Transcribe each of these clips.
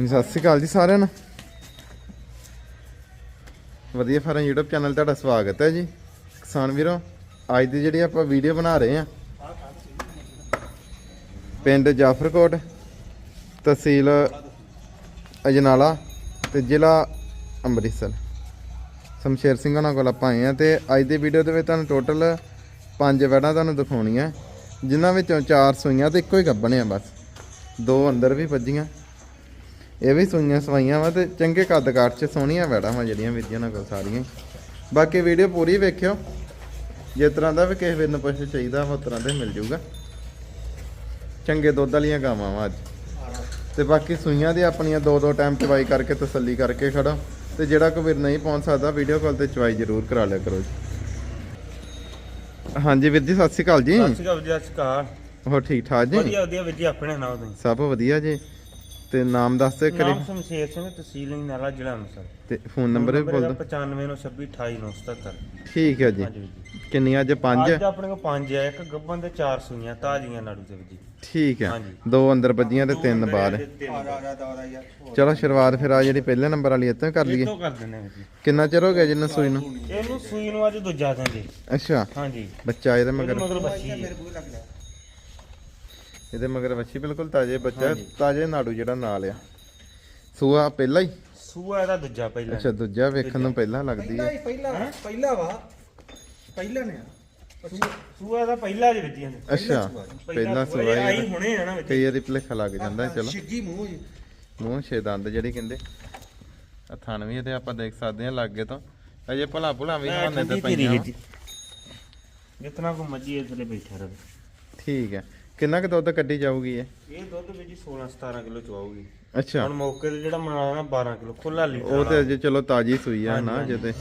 ਹਾਂਜੀ, ਸਤਿ ਸ਼੍ਰੀ ਅਕਾਲ ਜੀ ਸਾਰਿਆਂ ਨੂੰ। ਵਧੀਆ ਫਾਰਮ YouTube ਚੈਨਲ ਤੁਹਾਡਾ ਸਵਾਗਤ ਹੈ ਜੀ। ਕਿਸਾਨ ਵੀਰੋ, ਅੱਜ ਦੀ ਜਿਹੜੀ ਆਪਾਂ ਵੀਡੀਓ ਬਣਾ ਰਹੇ ਆ ਪਿੰਡ ਜਾਫਰਕੋਟ ਤਹਿਸੀਲ ਅਜਨਾਲਾ ਤੇ ਜ਼ਿਲ੍ਹਾ ਅੰਮ੍ਰਿਤਸਰ। ਸ਼ਮਸ਼ੇਰ ਸਿੰਘ ਉਹਨਾਂ ਕੋਲ ਆਪਾਂ ਆਏ ਆ ਤੇ ਅੱਜ ਦੀ ਵੀਡੀਓ ਦੇ ਵਿੱਚ ਤੁਹਾਨੂੰ ਟੋਟਲ ਪੰਜ ਵੈੜਾਂ ਤੁਹਾਨੂੰ ਦਿਖਾਉਣੀਆਂ। ਜਿਨ੍ਹਾਂ ਵਿੱਚੋਂ ਚਾਰ ਸੂਈਆਂ ਤੇ ਇੱਕੋ ਹੀ ਗੱਬਣ ਆ ਬਸ। ਦੋ ਅੰਦਰ ਵੀ ਵੱਜੀਆਂ। ਇਹ ਵੀ ਸੂਈਆਂ ਸਵਾਈਆਂ ਵਾ ਤੇ ਚੰਗੇ ਕੱਦ ਕਾਠ ਚ ਸੋਹਣੀਆਂ ਵੈੜਾਂ ਵਾ ਜਿਹੜੀਆਂ ਵੀਡੀਓ ਨਾਲ ਕੋਲ ਸਾਰੀਆਂ। ਬਾਕੀ ਵੀਡੀਓ ਪੂਰੀ ਵੇਖਿਓ। ਜਿਸ ਤਰ੍ਹਾਂ ਦਾ ਵੀ ਕਿਸੇ ਵੀਰ ਨੂੰ ਪਸ਼ੂ ਚਾਹੀਦਾ ਵਾ ਤਰ੍ਹਾਂ ਦਾ ਮਿਲ ਜਾਊਗਾ ਚੰਗੇ ਦੁੱਧ ਵਾਲੀਆਂ ਗਾਵਾਂ ਵਾ ਅੱਜ। ਤੇ ਬਾਕੀ ਸੂਈਆਂ ਦੀ ਆਪਣੀਆਂ ਦੋ ਦੋ ਟਾਈਮ ਚਵਾਈ ਕਰਕੇ ਤਸੱਲੀ ਕਰਕੇ ਖੜੋ। ਤੇ ਜਿਹੜਾ ਕੋਈ ਵੀਰ ਨਹੀਂ ਪਹੁੰਚ ਸਕਦਾ ਵੀਡੀਓ ਕਾਲ ਤੇ ਚਵਾਈ ਜ਼ਰੂਰ ਕਰਾ ਲਿਆ ਕਰੋ ਜੀ। ਹਾਂਜੀ ਵੀਰ ਜੀ ਸਤਿ ਸ਼੍ਰੀ ਅਕਾਲ ਜੀ। ਸਤਿ ਸ਼੍ਰੀ ਅਕਾਲ ਜੀ ਸਤਿ ਸ਼੍ਰੀ ਅਕਾਲ। ਹੋਰ ਠੀਕ ਠਾਕ ਜੀ? ਵਧੀਆ ਵਧੀਆ ਵੀਰ ਜੀ ਆਪਣੇ ਨਾਮ ਤੋਂ ਸਭ ਵਧੀਆ ਜੀ। ਤੇ ਨਾਮ ਦੱਸ ਦੇ ਕਰੀ। ਨਾਮ ਸ਼ਮਸ਼ੇਰ ਸਿੰਘ ਤਹਿਸੀਲ ਨਾਲਾ ਜ਼ਿਲ੍ਹਾ ਅੰਮ੍ਰਿਤਸਰ। ਤੇ ਫੋਨ ਨੰਬਰ ਵੀ ਬੋਲ ਦਿਓ। 9596289977 ਠੀਕ ਹੈ ਜੀ। ਕਿੰਨੀਆਂ ਅੱਜ? ਪੰਜ? ਅੱਜ ਆਪਣੇ ਕੋਲ ਪੰਜ ਆ ਇੱਕ ਗੱਬਨ ਤੇ ਚਾਰ ਸੂਈਆਂ ਤਾਜ਼ੀਆਂ ਨਾੜੂ ਵੀਰ ਜੀ ਠੀਕ ਹੈ। ਦੋ ਅੰਦਰ ਵੱਜੀਆਂ ਤੇ ਤਿੰਨ ਬਾਹਰ ਚਲੋ ਸ਼ੁਰੂਆਤ ਫਿਰ ਆ ਜਿਹੜੀ ਪਹਿਲੇ ਨੰਬਰ ਵਾਲੀ ਇੱਥੇ ਕਰ ਲਈਏ। ਤੋਂ ਕਰ ਦਿੰਦੇ ਵੀਰ ਜੀ। ਕਿੰਨਾ ਚਿਰ ਹੋ ਗਿਆ ਜਿੰਨ ਸੂਈ ਨੂੰ? ਇਹਨੂੰ ਸੂਈ ਨੂੰ ਅੱਜ ਦੂਜਾ ਦਿਨ ਜੀ। ਅੱਛਾ। ਹਾਂਜੀ। ਬੱਚਾ ਇਹਦੇ ਮਗਰ। ਮਗਰ ਬੱਚੀ ਇਹਦੇ ਮਗਰ ਬੱਚੀ ਬਿਲਕੁਲ ਤਾਜ਼ੇ ਬੱਚਾ। ਤਾਜ਼ੇ ਨਾੜੂ ਜਿਹੜਾ ਨਾਲ ਆ। ਸੂਆ ਪਹਿਲਾ ਹੀ? ਸੂਆ ਇਹਦਾ ਦੂਜਾ ਪਹਿਲਾਂ। ਅੱਛਾ ਦੂਜਾ ਵੇਖਣ ਨੂੰ ਪਹਿਲਾਂ ਲੱਗਦੀ ਹੈ ਪਹਿਲਾ ਪਹਿਲਾ ਵਾ। ਪਹਿਲਾ ਨੇ ਸੂਆ ਇਹਦਾ ਪਹਿਲਾ ਜੀ ਜੀ ਇਹਨੇ। ਅੱਛਾ ਪਹਿਲਾ ਸੂਆ ਆਈ। ਹੁਣੇ ਆ ਨਾ ਜੀ ਕਈ ਵਾਰੀ ਭੁਲੇਖਾ ਲੱਗ ਜਾਂਦਾ ਚਲੋ। ਛਿੱਗੀ ਮੂੰਹ ਜੀ। ਮੂੰਹ ਛੇ ਦੰਦ ਜਿਹੜੀ ਕਹਿੰਦੇ। ਆ ਥਣ ਵੀ ਇਹਦੇ ਆਪਾਂ ਦੇਖ ਸਕਦੇ ਹਾਂ ਲਾਗੇ ਤੋਂ। ਅਜੇ ਭਲਾ ਭੁਲਾ ਵੀ ਮੈਂ ਹਵਾਨੇ ਤੇ ਪਈਆਂ। ਜਿਤਨਾ ਕੋ ਮੱਜੀ ਇਸ ਥੱਲੇ ਬੈਠਾ ਰਹੇ। ਠੀਕ ਹੈ। ਕਿੰਨਾ ਕੁ ਦੁੱਧ ਕੱਢੀ ਜਾਊਗੀ ਇਹ? ਇਹ ਦੁੱਧ ਵਿੱਚ 16 17 ਕਿਲੋ ਚਵਾਉਗੀ ਅੱਛਾ। ਹੁਣ ਮੌਕੇ ਤੇ ਜਿਹੜਾ ਮਨਾਣਾ 12 ਕਿਲੋ ਖੁੱਲਾ ਲੀਟਰ ਉਹ ਤੇ ਅਜੇ ਚਲੋ ਤਾਜੀ ਸੂਈ ਆ ਨਾ ਹਾਂਜੀ, ਜਦੇ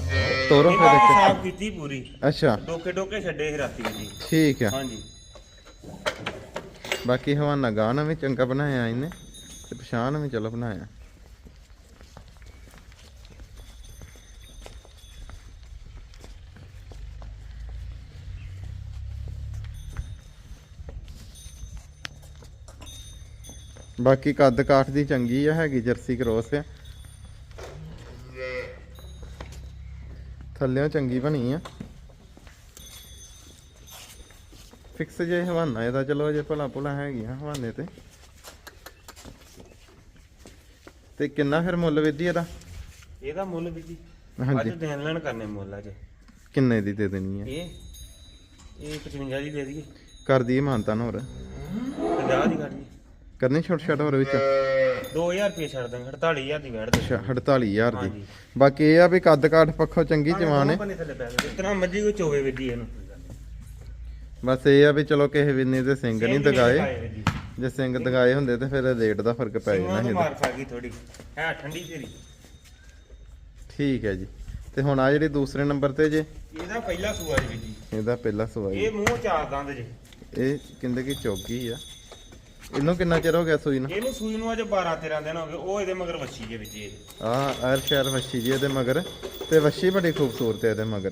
ਤੋਰੋ ਫਿਰ ਇੱਕ ਸਾਫ਼ ਕੀਤੀ ਪੂਰੀ। ਅੱਛਾ। ਡੋਕੇ ਡੋਕੇ ਛੱਡੇ ਸੀ ਰਾਤੀ ਜੀ। ਠੀਕ ਆ। ਹਾਂਜੀ। ਬਾਕੀ ਹਵਾਨਾ ਗਾਣਾ ਵੀ ਚੰਗਾ ਬਣਾਇਆ ਇਹਨੇ ਤੇ ਪਛਾਣ ਵੀ ਚਲੋ ਬਣਾਇਆ। ਬਾਕੀ ਕੱਦ ਕਾਠ ਦੀ ਚੰਗੀ ਆ ਹੈਗੀ ਜਰਸੀ ਕ੍ਰੋਸ ਆ। ਥੱਲਿਓਂ ਚੰਗੀ ਬਣੀ ਆ। ਫਿਕਸ ਜੇ ਹਵਾਨਾ ਇਹਦਾ ਚਲੋ ਜੇ ਭਲਾ ਭੁਲਾ ਹੈਗੀਆਂ ਹਵਾਨੇ ਤੇ। ਤੇ ਕਿੰਨਾ ਫਿਰ ਮੁੱਲ ਵਿਧੀ ਇਹਦਾ? ਇਹਦਾ ਮੁੱਲ ਵੀ ਜੀ ਹਾਂਜੀ। ਅੱਜ ਦੇਣ ਲੈਣ ਕਰਨੇ ਮੁੱਲ ਅੱਜ। ਕਿੰਨੇ ਦੀ ਦੇ ਦੇਣੀ ਹੈ ਇਹ ਇਹ 55 ਦੀ ਦੇ ਦਈਏ। ਕਰ ਦਈਏ ਮਾਨਤਾ ਨੂੰ ਹੋਰ। 50 ਦੀ ਕਰ ਕਰਨੀ ਛੋਟ ਛੋਟ ਹੋਰ ਵਿੱਚ? 2000 ਰੁਪਏ ਛੱਡ ਦਾਂਗੇ 48000 ਦੀ ਵੈੜ ਦੇ ਅੱਛਾ 48000 ਦੀ। ਹਾਂਜੀ। ਬਾਕੀ ਇਹ ਆ ਵੀ ਕੱਦ ਕਾਠ ਪੱਖੋਂ ਚੰਗੀ ਜਵਾਨ ਹੈ ਬੰਨੇ ਥੱਲੇ ਪੈ ਗਏ। ਇਤਨਾ ਮੱਜੀ ਕੋ ਚੋਵੇ ਜੀ ਇਹਨੂੰ। ਬਸ ਇਹ ਆ ਵੀ ਚਲੋ ਕਿਸੇ ਵੀ ਨੇ ਤੇ ਸਿੰਘ ਨਹੀਂ ਦਗਾਏ। ਜੀ। ਸਿੰਘ ਦਗਾਏ ਹੁੰਦੇ ਤੇ ਫਿਰ ਰੇਟ ਦਾ ਫ਼ਰਕ ਪੈ ਜਾਣਾ ਸਿੰਘਾਂ ਤੋਂ ਸੀ ਮਾਰ ਖਾ ਗਈ ਥੋੜੀ ਹੈ ਠੰਡੀ ਤੇਰੀ ਠੀਕ ਹੈ ਜੀ। ਤੇ ਹੁਣ ਆ ਜਿਹੜੀ ਦੂਸਰੇ ਨੰਬਰ ਤੇ ਜੇ? ਇਹਦਾ ਪਹਿਲਾ ਸੂਆ ਜੀ ਵੀਰ ਜੀ ਇਹਦਾ ਪਹਿਲਾ ਸਵਾਈ ਇਹ ਮੂੰਹ ਚਾਰ ਦੰਦ ਜੀ। ਇਹ ਕਹਿੰਦੇ ਕਿ ਚੌਗੀ ਆ। ਇਹਨੂੰ ਕਿੰਨਾ ਚਿਰ ਹੋ ਗਿਆ ਸੂਈ ਨੂੰ? ਇਹਨੂੰ ਸੂਈ ਨੂੰ ਅਜੇ 12 13 ਦਿਨ ਹੋ ਗਏ ਉਹ ਇਹਦੇ ਮਗਰ ਵੱਛੀ ਜੇ ਵਿੱਚ ਇਹ ਆ ਅਰ ਸ਼ਹਿਰ ਵੱਛੀ ਜੀ ਇਹਦੇ ਮਗਰ। ਤੇ ਵੱਛੀ ਬੜੀ ਖੂਬਸੂਰਤ ਹੈ ਇਹਦੇ ਮਗਰ।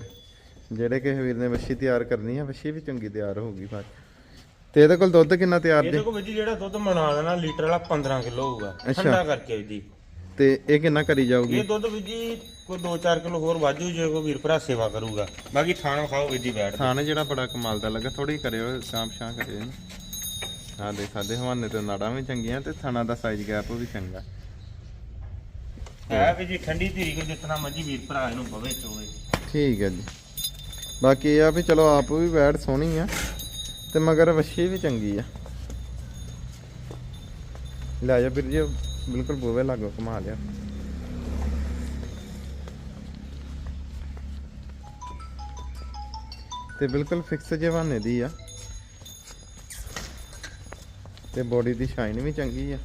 ਜਿਹੜੇ ਕਿਸੇ ਵੀਰ ਨੇ ਵੱਛੀ ਤਿਆਰ ਕਰਨੀ ਆ ਵੱਛੀ ਵੀ ਚੰਗੀ ਤਿਆਰ ਹੋਊਗੀ ਬਾਅਦ। ਤੇ ਇਹਦੇ ਕੋਲ ਦੁੱਧ ਕਿੰਨਾ ਤਿਆਰ ਇਹਦੇ ਕੋਲ ਵਿੱਚ ਜਿਹੜਾ ਦੁੱਧ ਮਨਾ ਦੇਣਾ ਲੀਟਰ ਵਾਲਾ 15 ਕਿਲੋ ਹੋਊਗਾ। ਅੱਛਾ। ਠੰਡਾ ਕਰਕੇ ਜੀ। ਤੇ ਇਹ ਕਿੰਨਾ ਕਰੀ ਜਾਊਗੀ? ਇਹ ਦੁੱਧ ਵਿੱਚ ਜੀ ਕੋਈ 2-4 ਕਿਲੋ ਹੋਰ ਵਾਜੂ ਜੇ ਕੋਈ ਵੀਰ ਭਰਾ ਸੇਵਾ ਕਰੂਗਾ। ਬਾਕੀ ਖਾਣਾ ਖਾਓ ਹੀ ਬੈਠ ਥਾਣੇ ਜਿਹੜਾ ਬੜਾ ਕਮਾਲ ਦਾ ਲੱਗਾ ਥੋੜੀ ਕਰਿਓ ਸ਼ਾਮ ਸ਼ਾਂ ਕਰਿਓ ਇਹਨੂੰ। ਦੇ ਸਾਡੇ ਹਵਾਨੇ ਤੇ ਨਾੜਾਂ ਵੀ ਚੰਗੀਆਂ ਤੇ ਥਾਣਾ ਦਾ ਸਾਈਜ਼ ਗੈਪ ਵੀ ਚੰਗਾ। ਹੈ ਵੀ ਜੀ ਠੰਡੀ ਧੀਰੀ ਕੋ ਜਿਤਨਾ ਮਰਜ਼ੀ ਵੀਰ ਭਰਾ ਇਹਨੂੰ ਬਵੇ ਚੋਵੇ। ਠੀਕ ਹੈ ਜੀ। ਬਾਕੀ ਇਹ ਆ ਵੀ ਚਲੋ ਆਪ ਵੀ ਬੈਡ ਸੋਹਣੀ ਆ ਤੇ ਮਗਰ ਵੱਛੀ ਵੀ ਚੰਗੀ ਆ। ਲੈ ਜਾ ਵੀਰ ਜੀ ਬਿਲਕੁਲ ਬੂਵੇ ਲਾਗੋ ਕਮਾ ਲਿਆ। ਤੇ ਬਿਲਕੁਲ ਫਿਕਸ ਜਵਾਨੇ ਦੀ ਆ। ਤੇ ਬੋਡੀ ਦੀ ਸ਼ਾਈਨ ਵੀ ਚੰਗੀ ਆ।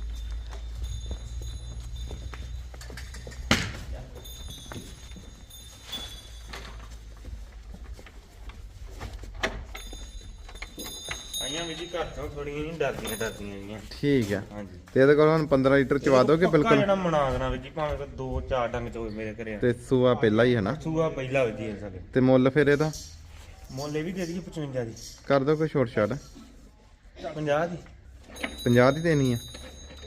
ਆਈਆਂ ਵੀ ਜੀ ਘਰ ਤੋਂ ਥੋੜੀਆਂ ਨਹੀਂ ਡਰਦੀਆਂ ਡਰਦੀਆਂ ਜੀਆਂ ਠੀਕ ਆ। ਹਾਂਜੀ। ਤੇ ਇਹਦੇ ਕੋਲ ਹੁਣ 15 ਲੀਟਰ ਚਵਾ ਦੋਗੇ? ਪੱਕਾ ਬਿਲਕੁਲ। ਜਿਹੜਾ ਮਨਾ ਦੇਣਾ ਵੀ ਜੀ ਭਾਵੇਂ ਕੋਈ ਦੋ ਚਾਰ ਡੰਗ ਚੋਵੇ ਮੇਰੇ ਘਰੇ ਤੇ ਸੂਆ ਪਹਿਲਾ ਹੀ ਹੈ ਨਾ? ਸੂਆ ਪਹਿਲਾ ਵੀ ਜੀ ਸਾਡੇ। ਤੇ ਮੁੱਲ ਫਿਰ ਇਹਦਾ? ਮੁੱਲ ਵੀ ਦੇ ਦਈਏ 55 ਦੀ। ਕਰ ਦੋ ਕੋਈ ਛੋਟ ਛਾਟ 50 ਦੀ। 50 ਦੀ ਦੇਣੀ ਆ।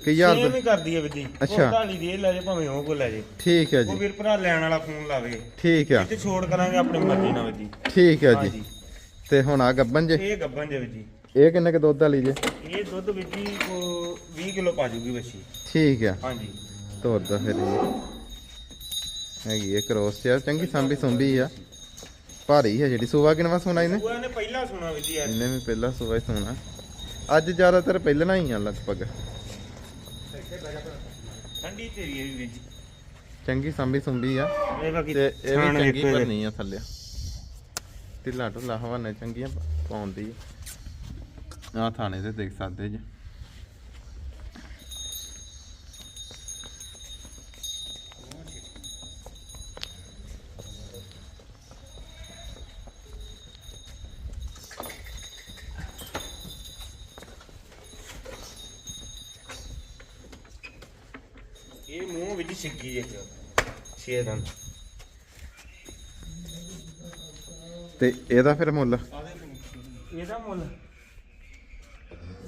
ਕਿ ਹਜ਼ਾਰ ਸੇਮ ਹੀ ਕਰਦੀ ਹੈ ਵੀਰ ਜੀ ਅੱਛਾ। ਉਹ ਢਾਲੀ ਦੀ ਇਹ ਲੈ ਜੇ ਭਾਵੇਂ ਉਹ ਕੋ ਲੈ ਜੇ। ਠੀਕ ਹੈ ਉਹ ਜੀ। ਵੀਰ ਭਰਾ ਲੈਣ ਵਾਲਾ ਫੋਨ ਲਾਵੇ। ਠੀਕ ਆ। ਤੇ ਛੋੜ ਕਰਾਂਗੇ ਆਪਣੀ ਮਰਜ਼ੀ ਨਾਲ ਵੀਰ ਜੀ ਠੀਕ ਹੈ ਜੀ। ਤੇ ਹੁਣ ਆ ਗੱਬਨ ਜੇ। ਇਹ ਗੱਬਨ ਜੇ ਵੀਰ ਜੀ ਇਹ ਕਿੰਨੇ ਕ ਦੁੱਧ ਵਾਲੀ ਜੇ? ਇਹ ਦੁੱਧ ਵੀਰ ਜੀ ਕੋ 20 ਕਿਲੋ ਪਾ ਜੂਗੀ ਬੱਚੀ ਠੀਕ ਆ। ਹਾਂਜੀ। ਤੋਰ ਦਾ ਫਿਰ ਹੈਗੀ ਇਹ ਕ੍ਰੋਸ ਤੇ ਆ ਚੰਗੀ ਸੰਭੀ ਸੁੰਭੀ ਆ। ਭਾਰੀ ਹੈ ਜਿਹੜੀ। ਸੂਆ ਕਿਨਵਾ ਸੁਣਾ ਇਹਨੇ? ਉਹ ਇਹਨੇ ਪਹਿਲਾਂ ਸੁਣਾ ਵੀਰ ਜੀ ਇਹਨੇ ਵੀ ਪਹਿਲਾਂ ਸੂਆ ਹੀ ਸੁਣਾ। ਅੱਜ ਜ਼ਿਆਦਾਤਰ ਪਹਿਲਾਂ ਹੀ ਆ ਲਗਭਗ। ਠੰਡੀ ਤੇਰੀ ਹੈ ਵੀ ਜੀ ਚੰਗੀ ਸੰਭੀ ਸੁੰਭੀ ਆ। ਇਹ ਬਾਕੀ ਤੇ ਇਹ ਵੀ ਚੰਗੀ ਇਹਦੇ। ਭਰਨੀ ਆ ਥੱਲੇ। ਢਿੱਲਾ ਢੁੱਲਾ ਹਵਾਨੇ ਚੰਗੀਆਂ ਪਾਉਂਦੀ ਆ। ਥਾਣੇ ਤੇ ਦੇਖ ਸਕਦੇ ਜੀ ਇਹ ਛੇ ਦੰਦ ਤੇ ਇਹਦਾ ਫਿਰ ਮੁੱਲ? ਇਹਦਾ ਮੁੱਲ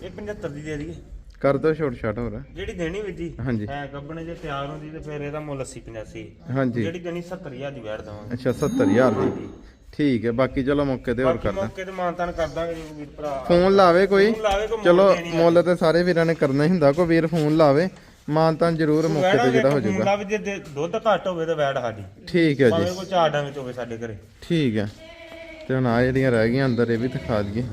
ਇਹ 75 ਦੀ ਦੇ ਦਈਏ। ਕਰ ਦੋ ਛੋਟ ਛਾਟ ਹੋਰ। ਜਿਹੜੀ ਦੇਣੀ ਵੀਰ ਜੀ ਹਾਂਜੀ। ਹੈ ਕੱਬਣੇ ਜੇ ਤਿਆਰ ਹੁੰਦੀ ਤੇ ਫਿਰ ਇਹਦਾ ਮੁੱਲ 80 85 ਹਾਂਜੀ। ਜਿਹੜੀ ਦੇਣੀ 70000 ਦੀ ਵੈਟ ਦਵਾਂਗੇ। ਅੱਛਾ 70000 ਦੀ। ਠੀਕ ਹੈ ਬਾਕੀ ਚਲੋ ਮੌਕੇ ਤੇ ਹੋਰ ਬਾਕੀ ਕਰਦਾ ਮੌਕੇ ਤੇ ਮਾਨਤਾਨ ਕਰ ਦਾਂਗੇ ਜੀ ਵੀਰ ਭਰਾ। ਫੋਨ ਲਾਵੇ ਕੋਈ? ਫੋਨ ਲਾਵੇ ਕੋਈ ਚਲੋ ਮੁੱਲ ਦੇਣੀ ਆ। ਮੁੱਲ ਤੇ ਸਾਰੇ ਵੀਰਾਂ ਨੇ ਕਰਨਾ ਹੀ ਹੁੰਦਾ। ਕੋਈ ਵੀਰ ਫੋਨ ਲਾਵੇ। ਮਾਨਤਾਨ ਜ਼ਰੂਰ ਮੌਕੇ ਤੇ ਜਿਹੜਾ ਹੋ ਜਾਊਗਾ ਮੁੰਡਾ ਵੀ ਜੇ ਦੇ- ਦੁੱਧ ਘੱਟ ਹੋਵੇ ਤਾਂ ਵੈਟ ਸਾਡੀ। ਠੀਕ ਹੈ ਜੀ। ਭਾਵੇਂ ਕੋਈ ਚਾਰ ਡੰਗ ਚ ਹੋਵੇ ਸਾਡੇ ਘਰੇ। ਠੀਕ ਹੈ। ਤੇ ਹੁਣ ਆ ਜਿਹੜੀਆਂ ਰਹਿ ਗਈਆਂ ਅੰਦਰ ਇਹ ਵੀ ਦਿਖਾ ਦਈਏ।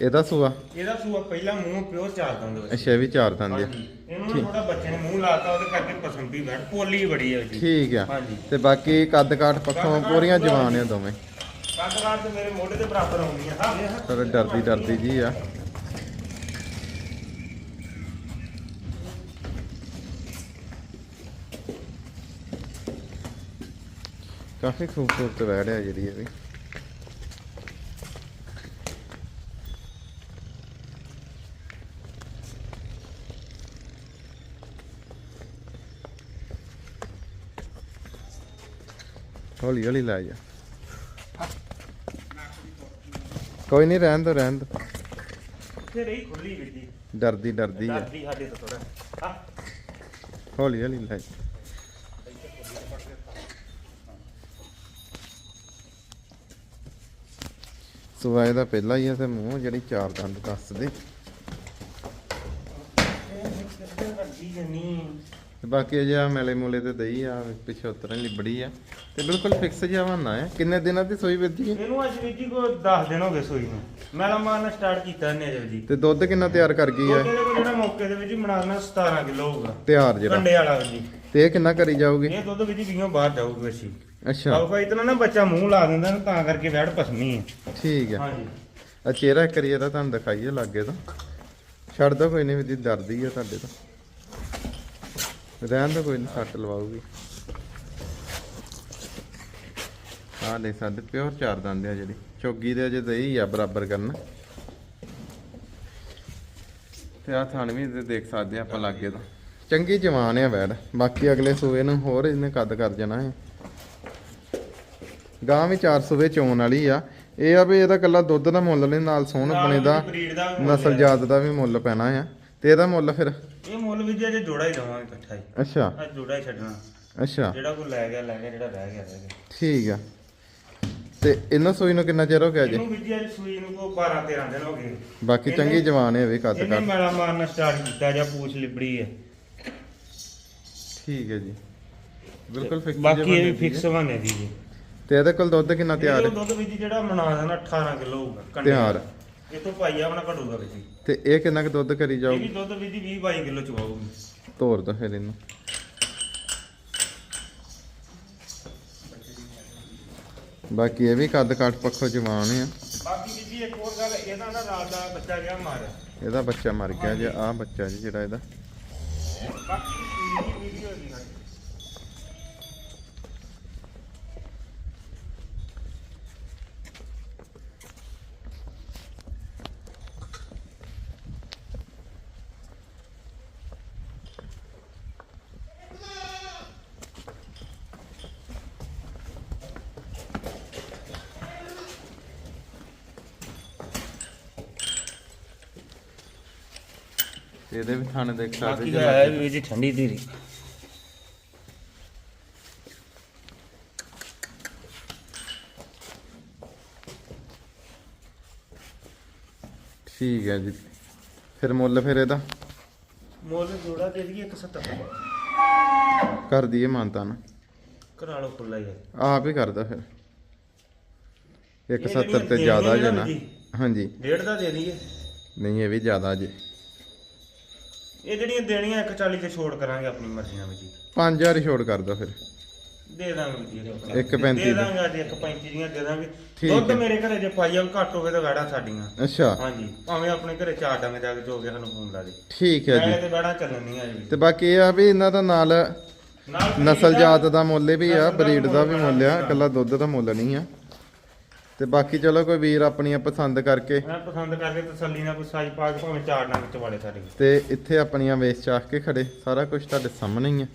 ਇਹਦਾ ਸੂਆ? ਇਹਦਾ ਸੂਆ ਪਹਿਲਾ ਮੂੰਹ ਪਿਓ ਚਾਰ ਦੰਦ ਵਿੱਚ। ਅੱਛਾ ਇਹ ਵੀ ਚਾਰ ਦੰਦ ਆ। ਹਾਂਜੀ। ਇਹਨੂੰ ਨਾ ਥੋੜਾ ਬੱਚੇ ਨੇ ਮੂੰਹ ਲਾਤਾ ਉਹਦੇ ਕਰਕੇ ਪਸੰਦ ਵੀ ਵੈਟ ਪੋਲੀ ਬੜੀ ਹੈ ਜੀ। ਠੀਕ ਆ। ਹਾਂਜੀ। ਤੇ ਬਾਕੀ ਕੱਦ ਕਾਠ ਪੱਖੋਂ ਪੂਰੀਆਂ ਜਵਾਨ ਆ ਦੋਵੇਂ। ਕੱਦ ਤੇ ਮੇਰੇ ਮੋਢੇ ਦੇ ਬਰਾਬਰ ਆਉਂਦੀਆਂ। ਹਾਂ ਪਰ ਡਰਦੀ ਡਰਦੀ ਜੀ ਆ। ਕਾਫੀ ਖੂਬਸੂਰਤ ਵੈੜ ਆ ਜਿਹੜੀ ਇਹ ਵੀ। ਹੌਲੀ ਹੌਲੀ ਲੈ ਜਾ। ਕੋਈ ਨਹੀਂ ਰਹਿਣ ਦੋ ਰਹਿਣ ਦੋ। ਤੇ ਰਹੀ ਖੁੱਲੀ ਜੀ ਡਰਦੀ ਡਰਦੀ ਆ। ਡਰਦੀ ਸਾਡੇ ਤੋਂ ਥੋੜਾ ਹਾਂ ਹੌਲੀ ਹੌਲੀ ਲੈ ਜਾ। ਸਵਾਏ ਦਾ ਪਹਿਲਾ ਹੀ ਆ ਤੇ ਮੂੰਹ ਜਿਹੜੀ ਚਾਰ ਦੰਦ ਦੱਸਦੇ ਤੇ ਬਾਕੀ ਅਜੇ ਆ ਮੇਲੇ ਮੂਲੇ ਤੇ ਦਈ ਆ ਪਿੱਛੇ ਉਤਰਨ ਲਿਬੜੀ ਆ। ਤੇ ਬਿਲਕੁਲ ਫਿਕਸ ਜਿਹਾ ਬਣਾ ਹੈ ਕਿੰਨੇ ਦਿਨਾਂ ਦੀ ਸੋਈ ਵਿੱਧੀ ਹੈ ਇਹਨੂੰ ਅੱਜ ਵੀਰ ਜੀ ਕੋ 10 ਦਿਨ ਹੋ ਗਏ ਸੋਈ ਨੂੰ। ਮੈਲਾ ਮਾਰਨਾ ਸਟਾਰਟ ਕੀਤਾ ਇਹਨੇ ਜੀ ਜੀ ਤੇ ਦੁੱਧ ਕਿੰਨਾ ਤਿਆਰ ਕਰ ਗਈ ਹੈ ਇਹਦੇ ਕੋਲ ਜਿਹੜਾ ਮੌਕੇ ਦੇ ਵਿੱਚ ਹੀ ਬਣਾ ਦੇਣਾ 17 ਕਿਲੋ ਹੋਊਗਾ। ਤਿਆਰ ਜਿਹੜਾ। ਕੰਡੇ ਵਾਲਾ ਜੀ। ਤੇ ਇਹ ਕਿੰਨਾ ਕਰੀ ਜਾਊਗੀ? ਇਹ ਦੁੱਧ ਵਿੱਚ ਵੀਆਂ ਬਾਹਰ ਜਾਊਗੀ ਅੱਛੀ ਅੱਛਾ। ਆਲਫਾ ਇਤਨਾ ਨਾ ਬੱਚਾ ਮੂੰਹ ਲਾ ਦਿੰਦਾ ਨਾ ਤਾਂ ਕਰਕੇ ਵੈੜ ਪਸਮੀ ਹੈ। ਠੀਕ ਹੈ। ਹਾਂਜੀ। ਆ ਚਿਹਰਾ ਇੱਕ ਵਾਰੀ ਇਹਦਾ ਤੁਹਾਨੂੰ ਦਿਖਾਈਏ ਲੱਗੇ ਤਾਂ। ਛੱਡ ਦੋ ਕੋਈ ਨਹੀਂ ਵੀ ਡਰਦੀ ਆ ਤੁਹਾਡੇ ਤੋਂ। ਰਹਿਣ ਦੋ ਕੋਈ ਨਹੀਂ ਸੱਟ ਲਵਾਉਗੀ ਆ ਲੈ ਸਾਡੇ ਪਿਓਰ ਚਾਰ ਦੰਦ ਆ ਜਿਹੜੀ। ਚੋਗੀ ਦੇ ਅਜੇ ਦਈ ਆ ਬਰਾਬਰ ਕਰਨ। ਤੇ ਆ ਥਣ ਵੀ ਦੇਖ ਸਕਦੇ ਆ ਆਪਾਂ ਲਾਗੇ ਤੋਂ। ਚੰਗੀ ਜਵਾਨ ਆ ਵੈੜ। ਬਾਕੀ ਅਗਲੇ ਸੂਏ ਨੂੰ ਹੋਰ ਇਹਨੇ ਕੱਦ ਕਰ ਜਾਣਾ ਹੈ। ਗਾਂ ਵੀ 4 ਸੂਏ ਚੋਣ ਵਾਲੀ ਆ। ਇਹ ਆ ਵੀ ਇਹਦਾ ਕੱਲਾ ਦੁੱਧ ਦਾ ਮੁੱਲ ਨਹੀਂ ਨਾਲ ਸੋਹਣ ਬਣੇ ਦਾ ਨਸਲ। ਜਾਤ ਦਾ ਵੀ ਮੁੱਲ ਪੈਣਾ ਆ। ਤੇ ਇਹਦਾ ਮੁੱਲ ਫਿਰ? ਇਹ ਮੁੱਲ ਵੀ ਜੇ ਜੋੜਾ ਹੀ ਦਵਾਂਗੇ ਇਕੱਠਾ ਹੀ। ਅੱਛਾ। ਆ ਜੋੜਾ ਹੀ ਛੱਡਣਾ। ਅੱਛਾ। ਜਿਹੜਾ ਕੋਈ ਲੈ ਗਿਆ ਲੈ ਗਿਆ ਜਿਹੜਾ ਰਹਿ ਗਿਆ ਰਹਿ ਗਿਆ। ਠੀਕ ਆ। ਤੇ ਇਹਨਾਂ ਸੂਈ ਨੂੰ ਕਿੰਨਾ ਚਿਰ ਹੋ ਗਿਆ ਜੀ ਇਹਨੂੰ ਵੀ ਜੀ ਸੂਈ ਨੂੰ ਕੋ 12 13 ਦਿਨ ਹੋ ਗਏ। ਬਾਕੀ ਚੰਗੀ ਜਵਾਨ ਹੈ ਵੀ ਕੱਦ ਇਹਨੇ ਕੱਦ। ਮੈਲਾ ਮਾਰਨਾ ਸਟਾਰਟ ਕੀਤਾ ਜਾਂ ਪੂਛ ਲਿਬੜੀ ਹੈ ਠੀਕ ਹੈ ਜੀ। ਬਿਲਕੁਲ ਫਿਕਸ ਬਾਕੀ ਇਹ ਵੀ ਫਿਕਸ ਬਣੇ ਦੀ ਜੀ ਤੇ ਇਹਦੇ ਕੋਲ ਦੁੱਧ ਕਿੰਨਾ ਤਿਆਰ ਇਹ ਹੈ ਦੁੱਧ ਵਿੱਚ ਜਿਹੜਾ ਬਣਾ ਦੇਣਾ 18 ਕਿਲੋ ਹੋਊਗਾ ਕੰਡੇ ਤਿਆਰ। ਦਾ। ਇਹ ਤੋਂ ਭਾਈ ਆਪਣਾ ਘੜੂਗਾ ਵਿੱਚ। ਤੇ ਇਹ ਕਿੰਨਾ ਕੁ ਦੁੱਧ ਕਰੀ ਇਹ ਜਾਊ ਵੀ ਦੁੱਧ ਵਿੱਚ 20 22 ਕਿਲੋ ਚਵਾਉਗੀ ਤੋਰ ਦੋ ਫਿਰ ਇਹਨੂੰ। ਬਾਕੀ ਇਹ ਵੀ ਕੱਦ ਕੱਟ ਪੱਖੋਂ ਜਵਾਨ ਆ। ਬਾਕੀ ਜੀ ਇੱਕ ਹੋਰ ਗੱਲ ਇਹਦਾ ਨਾ ਰਾਤ ਦਾ ਬੱਚਾ ਗਿਆ ਮਾਰ। ਇਹਦਾ ਬੱਚਾ ਮਰ ਗਿਆ ਜੀ ਆਹ ਬੱਚਾ ਜੀ ਜਿਹੜਾ ਇਹਦਾ। ਬਾਕੀ ਇਹਦੇ ਵੀ ਥਾਣੇ ਦੇਖ ਸਕਦੇ ਬਾਕੀ ਜੇ ਹੈ ਲੱਗੇ। ਵੀ ਜੀ ਠੰਡੀ ਧੀਰੀ। ਠੀਕ ਹੈ ਜੀ। ਫਿਰ ਮੁੱਲ ਫਿਰ ਇਹਦਾ? ਮੁੱਲ ਜੋੜਾ ਦੇ ਦਈਏ 170 ਕਰ ਦਈਏ ਮਾਨਤਾ ਨਾ। ਕਰਾ ਲਓ ਖੁੱਲਾ ਹੀ ਹੈ ਆਪ ਹੀ ਕਰਦਾ ਫਿਰ। ਇਹ 170 ਤੇ ਜਿਹੜੀਆਂ ਜ਼ਿਆਦਾ ਜੇ ਦੇਣੀਆਂ ਨਾ। ਹਾਂਜੀ। ਡੇਢ ਦਾ ਦੇ ਦਈਏ। ਨਹੀਂ ਇਹ ਵੀ ਜ਼ਿਆਦਾ ਜੇ। ਇਹ ਜਿਹੜੀਆਂ ਦੇਣੀਆਂ 140 ਤੇ ਛੋੜ ਕਰਾਂਗੇ ਆਪਣੀ ਮਰਜ਼ੀ ਨਾਲ ਜੀ। 5000 ਹੀ ਛੋੜ ਕਰ ਦੋ ਫਿਰ। ਦੇ ਦਾਂਗੇ ਜੀ ਇੱਕ ਪੈਂਤੀ ਦੇ ਦਾ। ਦਾਂਗੇ ਅੱਜ ਇੱਕ 35 ਦੀਆਂ ਦੇ ਦਾਂਗੇ। ਠੀਕ ਦੁੱਧ ਹੈ। ਮੇਰੇ ਘਰੇ ਜੇ ਪਾਈਆ ਵੀ ਘੱਟ ਹੋਵੇ ਤਾਂ ਵੜਾ ਸਾਡੀਆਂ। ਅੱਛਾ। ਹਾਂਜੀ ਭਾਵੇਂ ਆਪਣੇ ਘਰੇ ਚਾਰ ਡੰਗ ਜਾ ਕੇ ਜੋ ਕੇ ਸਾਨੂੰ ਫੋਨ ਲਾ ਦੇ। ਠੀਕ ਹੈ ਮੈਂ ਜੀ ਤੇ ਵੜਾ ਚੱਲਣੀਆਂ ਜੀ। ਤੇ ਬਾਕੀ ਇਹ ਆ ਵੀ ਇਹਨਾਂ ਦਾ ਨਾਲ ਨਾਲ ਨਸਲ ਜਾਤ ਦਾ ਮੁੱਲ ਵੀ ਆ ਬਰੀਡ ਦਾ ਵੀ ਮੁੱਲ ਆ। ਇਕੱਲਾ ਦੁੱਧ ਦਾ ਮੁੱਲ ਨਹੀਂ ਆ। ਤੇ ਬਾਕੀ ਚਲੋ ਕੋਈ ਵੀਰ ਆਪਣੀਆਂ ਪਸੰਦ ਕਰਕੇ ਮੈਂ ਪਸੰਦ ਕਰਕੇ ਤਸੱਲੀ ਨਾਲ ਕੋਈ ਸਾਈ ਪਾ ਕੇ ਭਾਵੇਂ ਚਾਰ ਡੰਗ ਚ ਵਾਲੇ ਸਾਡੇ ਕੋਲ। ਤੇ ਇੱਥੇ ਆਪਣੀਆਂ ਵੇਚ ਚਾਹ ਕੇ ਖੜੇ ਸਾਰਾ ਕੁਝ ਤੁਹਾਡੇ ਸਾਹਮਣੇ ਹੀ ਆ